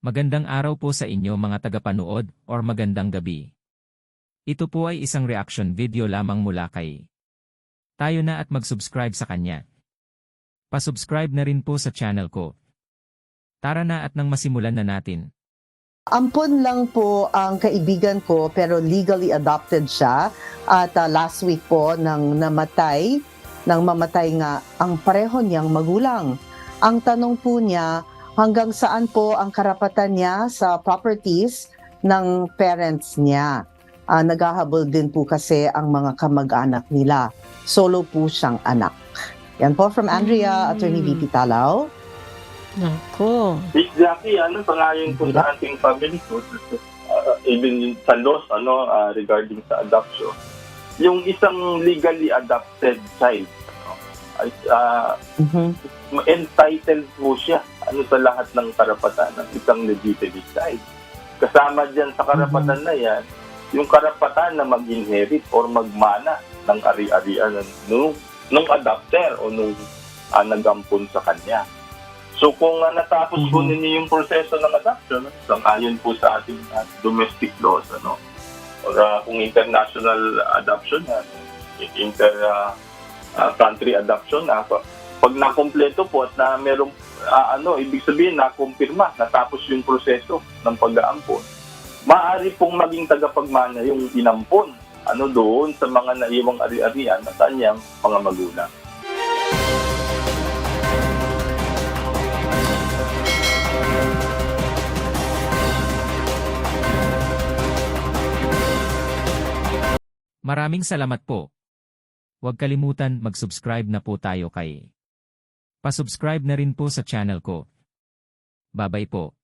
Magandang araw po sa inyo mga tagapanood or magandang gabi. Ito po ay isang reaction video lamang mula kay. Tayo na at mag-subscribe sa kanya. Pasubscribe na rin po sa channel ko. Tara na at nang masimulan na natin. Ampon lang po ang kaibigan ko pero legally adopted siya at ah, last week po nang namatay, nang mamatay nga ang pareho niyang magulang. Ang tanong po niya, hanggang saan po ang karapatan niya sa properties ng parents niya? Ah, naghahabol din po kasi ang mga kamag-anak nila. Solo po siyang anak. Yan po from Andrea, Mm. Attorney VP Talaw. Nako. Jackie, ano, pangayon ko sa ating family ko, uh, even sa laws, ano, uh, regarding sa adoption, yung isang legally adopted child, ano, ay, uh, Mhm. entitled po siya ano sa lahat ng karapatan ng isang legitimate child. Kasama dyan sa karapatan na yan, yung karapatan na mag-inherit or magmana ng ari-arian ng nung, nung adopter o nung uh, nagampun sa kanya. So kung uh, natapos po Mhm. ninyo yung proseso ng adoption, sang ayon po sa ating uh, domestic laws, ano, or uh, kung international adoption yan, inter uh, uh, country adoption na pag nakompleto po at na merong ah, ano, ibig sabihin na kumpirma, natapos yung proseso ng pag-aampon, maaari pong maging tagapagmana yung inampon ano doon sa mga naiwang ari-arian ng kanyang mga magulang. Maraming salamat po. Huwag kalimutan mag-subscribe na po tayo kay. Pasubscribe na rin po sa channel ko. Babay po.